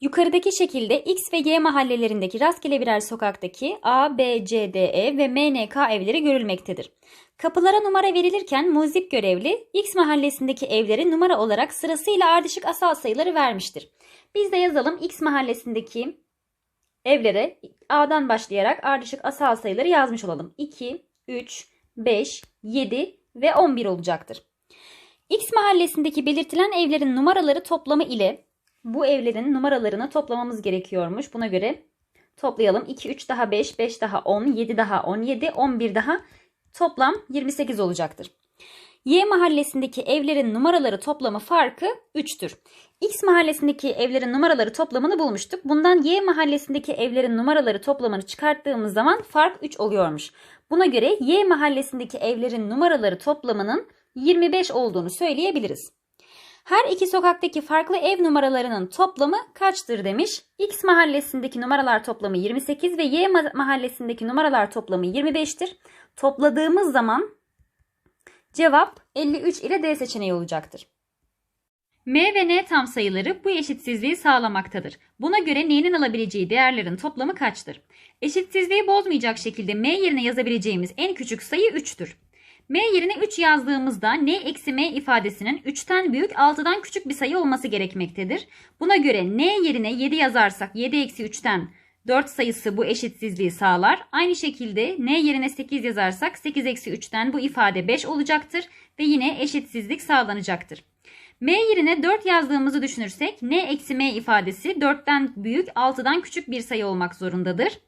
Yukarıdaki şekilde X ve Y mahallelerindeki rastgele birer sokaktaki A, B, C, D, E ve M, N, K evleri görülmektedir. Kapılara numara verilirken muzip görevli X mahallesindeki evleri numara olarak sırasıyla ardışık asal sayıları vermiştir. Biz de yazalım X mahallesindeki evlere A'dan başlayarak ardışık asal sayıları yazmış olalım. 2, 3, 5, 7 ve 11 olacaktır. X mahallesindeki belirtilen evlerin numaraları toplamı ile bu evlerin numaralarını toplamamız gerekiyormuş. Buna göre toplayalım. 2, 3 daha 5, 5 daha 10, 7 daha 17, 11 daha toplam 28 olacaktır. Y mahallesindeki evlerin numaraları toplamı farkı 3'tür. X mahallesindeki evlerin numaraları toplamını bulmuştuk. Bundan Y mahallesindeki evlerin numaraları toplamını çıkarttığımız zaman fark 3 oluyormuş. Buna göre Y mahallesindeki evlerin numaraları toplamının 25 olduğunu söyleyebiliriz. Her iki sokaktaki farklı ev numaralarının toplamı kaçtır demiş. X mahallesindeki numaralar toplamı 28 ve Y mahallesindeki numaralar toplamı 25'tir. Topladığımız zaman cevap 53 ile D seçeneği olacaktır. M ve N tam sayıları bu eşitsizliği sağlamaktadır. Buna göre N'nin alabileceği değerlerin toplamı kaçtır? Eşitsizliği bozmayacak şekilde M yerine yazabileceğimiz en küçük sayı 3'tür. M yerine 3 yazdığımızda N eksi M ifadesinin 3'ten büyük 6'dan küçük bir sayı olması gerekmektedir. Buna göre N yerine 7 yazarsak 7 eksi 3'ten 4 sayısı bu eşitsizliği sağlar. Aynı şekilde N yerine 8 yazarsak 8 eksi 3'ten bu ifade 5 olacaktır ve yine eşitsizlik sağlanacaktır. M yerine 4 yazdığımızı düşünürsek N eksi M ifadesi 4'ten büyük 6'dan küçük bir sayı olmak zorundadır.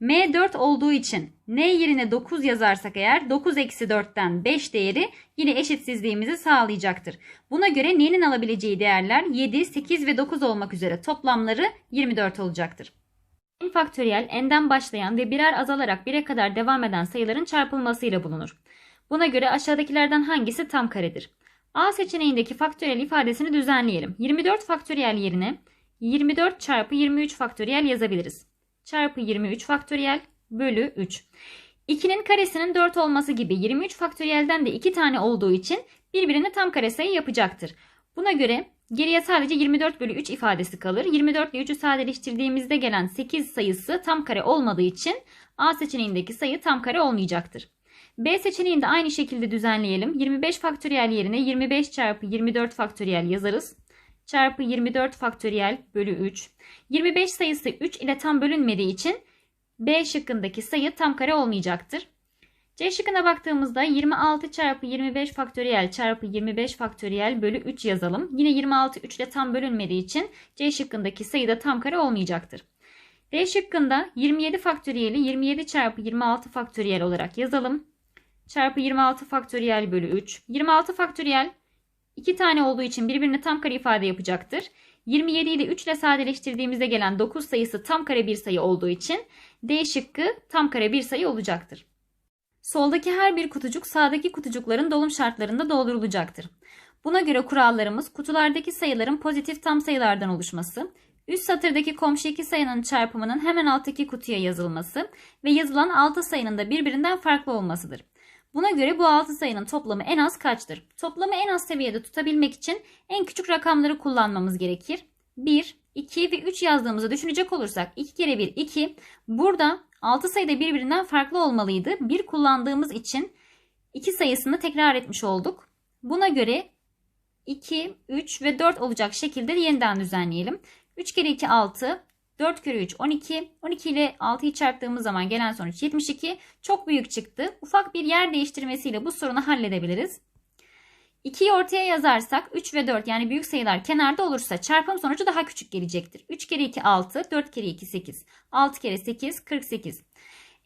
M 4 olduğu için N yerine 9 yazarsak eğer 9 eksi 4'ten 5 değeri yine eşitsizliğimizi sağlayacaktır. Buna göre N'nin alabileceği değerler 7, 8 ve 9 olmak üzere toplamları 24 olacaktır. N faktöriyel n'den başlayan ve birer azalarak 1'e kadar devam eden sayıların çarpılmasıyla bulunur. Buna göre aşağıdakilerden hangisi tam karedir? A seçeneğindeki faktöriyel ifadesini düzenleyelim. 24 faktöriyel yerine 24 çarpı 23 faktöriyel yazabiliriz çarpı 23 faktöriyel bölü 3. 2'nin karesinin 4 olması gibi 23 faktöriyelden de 2 tane olduğu için birbirini tam kare sayı yapacaktır. Buna göre geriye sadece 24 bölü 3 ifadesi kalır. 24 ile 3'ü sadeleştirdiğimizde gelen 8 sayısı tam kare olmadığı için A seçeneğindeki sayı tam kare olmayacaktır. B seçeneğini de aynı şekilde düzenleyelim. 25 faktöriyel yerine 25 çarpı 24 faktöriyel yazarız çarpı 24 faktöriyel bölü 3. 25 sayısı 3 ile tam bölünmediği için B şıkkındaki sayı tam kare olmayacaktır. C şıkkına baktığımızda 26 çarpı 25 faktöriyel çarpı 25 faktöriyel bölü 3 yazalım. Yine 26 3 ile tam bölünmediği için C şıkkındaki sayı da tam kare olmayacaktır. D şıkkında 27 faktöriyeli 27 çarpı 26 faktöriyel olarak yazalım. Çarpı 26 faktöriyel bölü 3. 26 faktöriyel 2 tane olduğu için birbirini tam kare ifade yapacaktır. 27'yi de 3 ile sadeleştirdiğimizde gelen 9 sayısı tam kare bir sayı olduğu için D şıkkı tam kare bir sayı olacaktır. Soldaki her bir kutucuk sağdaki kutucukların dolum şartlarında doldurulacaktır. Buna göre kurallarımız kutulardaki sayıların pozitif tam sayılardan oluşması, üst satırdaki komşu iki sayının çarpımının hemen alttaki kutuya yazılması ve yazılan 6 sayının da birbirinden farklı olmasıdır. Buna göre bu 6 sayının toplamı en az kaçtır? Toplamı en az seviyede tutabilmek için en küçük rakamları kullanmamız gerekir. 1, 2 ve 3 yazdığımızı düşünecek olursak 2 kere 1 2. Burada 6 sayıda birbirinden farklı olmalıydı. 1 kullandığımız için 2 sayısını tekrar etmiş olduk. Buna göre 2, 3 ve 4 olacak şekilde yeniden düzenleyelim. 3 kere 2 6, 4 kere 3 12. 12 ile 6'yı çarptığımız zaman gelen sonuç 72. Çok büyük çıktı. Ufak bir yer değiştirmesiyle bu sorunu halledebiliriz. 2'yi ortaya yazarsak 3 ve 4 yani büyük sayılar kenarda olursa çarpım sonucu daha küçük gelecektir. 3 kere 2 6, 4 kere 2 8, 6 kere 8 48.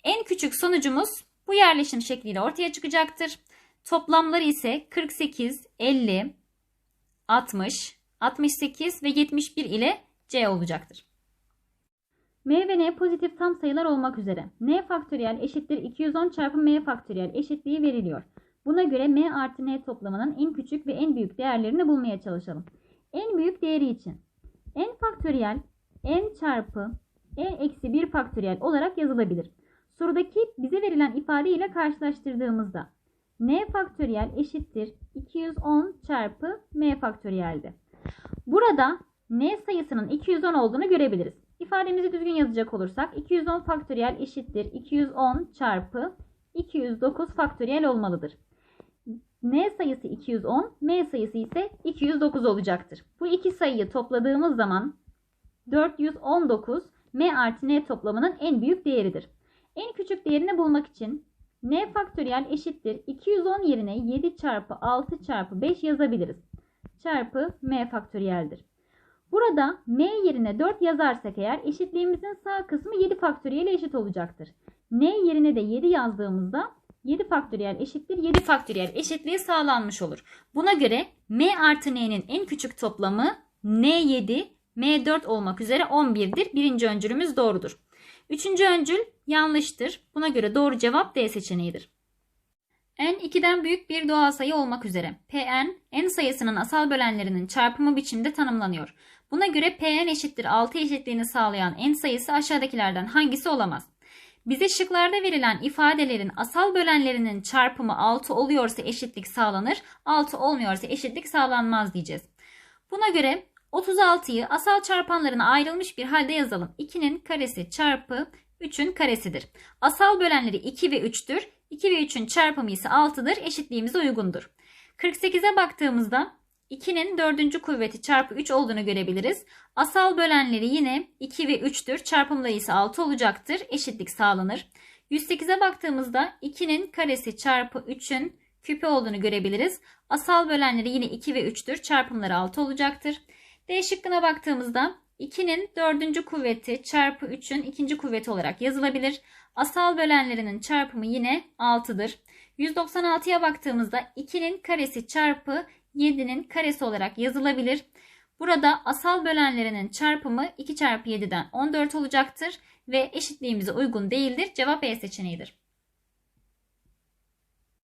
En küçük sonucumuz bu yerleşim şekliyle ortaya çıkacaktır. Toplamları ise 48, 50, 60, 68 ve 71 ile C olacaktır. M ve N pozitif tam sayılar olmak üzere. N faktöriyel eşittir 210 çarpı M faktöriyel eşitliği veriliyor. Buna göre M artı N toplamının en küçük ve en büyük değerlerini bulmaya çalışalım. En büyük değeri için N faktöriyel N çarpı N eksi 1 faktöriyel olarak yazılabilir. Sorudaki bize verilen ifade ile karşılaştırdığımızda N faktöriyel eşittir 210 çarpı M faktöriyeldi. Burada n sayısının 210 olduğunu görebiliriz. İfademizi düzgün yazacak olursak 210 faktöriyel eşittir 210 çarpı 209 faktöriyel olmalıdır. n sayısı 210, m sayısı ise 209 olacaktır. Bu iki sayıyı topladığımız zaman 419 m artı n toplamının en büyük değeridir. En küçük değerini bulmak için n faktöriyel eşittir 210 yerine 7 çarpı 6 çarpı 5 yazabiliriz. Çarpı m faktöriyeldir. Burada m yerine 4 yazarsak eğer eşitliğimizin sağ kısmı 7 faktöriyel eşit olacaktır. n yerine de 7 yazdığımızda 7 faktöriyel eşittir 7 faktöriyel eşitliği sağlanmış olur. Buna göre m artı n'nin en küçük toplamı n7, m4 olmak üzere 11'dir. Birinci öncülümüz doğrudur. Üçüncü öncül yanlıştır. Buna göre doğru cevap D seçeneğidir. n 2'den büyük bir doğal sayı olmak üzere. Pn, n sayısının asal bölenlerinin çarpımı biçimde tanımlanıyor. Buna göre Pn eşittir 6 eşitliğini sağlayan n sayısı aşağıdakilerden hangisi olamaz? Bize şıklarda verilen ifadelerin asal bölenlerinin çarpımı 6 oluyorsa eşitlik sağlanır, 6 olmuyorsa eşitlik sağlanmaz diyeceğiz. Buna göre 36'yı asal çarpanlarına ayrılmış bir halde yazalım. 2'nin karesi çarpı 3'ün karesidir. Asal bölenleri 2 ve 3'tür. 2 ve 3'ün çarpımı ise 6'dır. Eşitliğimize uygundur. 48'e baktığımızda 2'nin 4. kuvveti çarpı 3 olduğunu görebiliriz. Asal bölenleri yine 2 ve 3'tür. Çarpımları ise 6 olacaktır. Eşitlik sağlanır. 108'e baktığımızda 2'nin karesi çarpı 3'ün küpü olduğunu görebiliriz. Asal bölenleri yine 2 ve 3'tür. Çarpımları 6 olacaktır. D şıkkına baktığımızda 2'nin 4. kuvveti çarpı 3'ün 2. kuvveti olarak yazılabilir. Asal bölenlerinin çarpımı yine 6'dır. 196'ya baktığımızda 2'nin karesi çarpı 7'nin karesi olarak yazılabilir. Burada asal bölenlerinin çarpımı 2 çarpı 7'den 14 olacaktır ve eşitliğimize uygun değildir. Cevap E seçeneğidir.